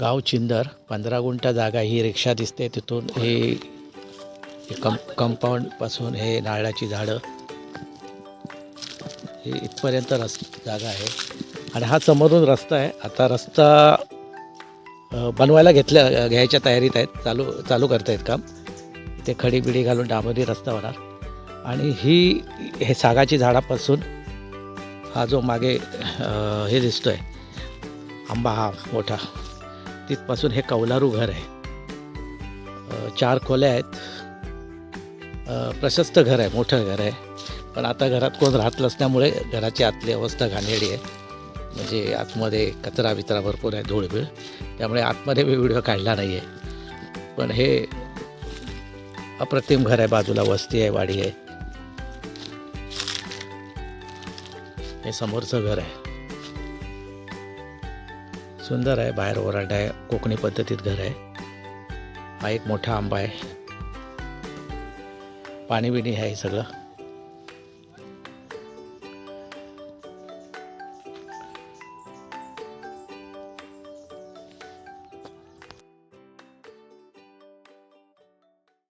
गाव चिंदर पंधरा गुंठा जागा ही रिक्षा दिसते. तिथून हे हे कं कंपाऊंडपासून हे नारळाची झाडं. हे इथपर्यंत रस जागा आहे. आणि हा समोरून रस्ता आहे. आता रस्ता बनवायला घेतल्या घ्यायच्या तयारीत आहेत. चालू चालू करतायत काम. ते खडी बिडी घालून डांबरी रस्ता होणार. आणि ही हे सागाची झाडापासून हा जो मागे हे दिसतो आहे आंबा हा मोठा. तिथपासून हे कौलारू घर आहे. चार खोल्या आहेत. प्रशस्त घर आहे मोठं घर आहे. पण आता घरात कोण राहत नसल्यामुळे घराची आतली अवस्था घाणेरडी आहे. म्हणजे आतमध्ये कचरा बिचरा भरपूर आहे धूळबीळ. त्यामुळे आतमध्ये मी व्हिडिओ काढला नाही आहे पण हे अप्रतिम घर आहे बाजूला वस्ती आहे वाडी आहे. हे समोरचं घर आहे. सुंदर आहे बाहेर ओराडा आहे कोकणी पद्धतीत घर आहे. हा एक मोठा आंबा आहे. पाणी बिणी आहे सगळं.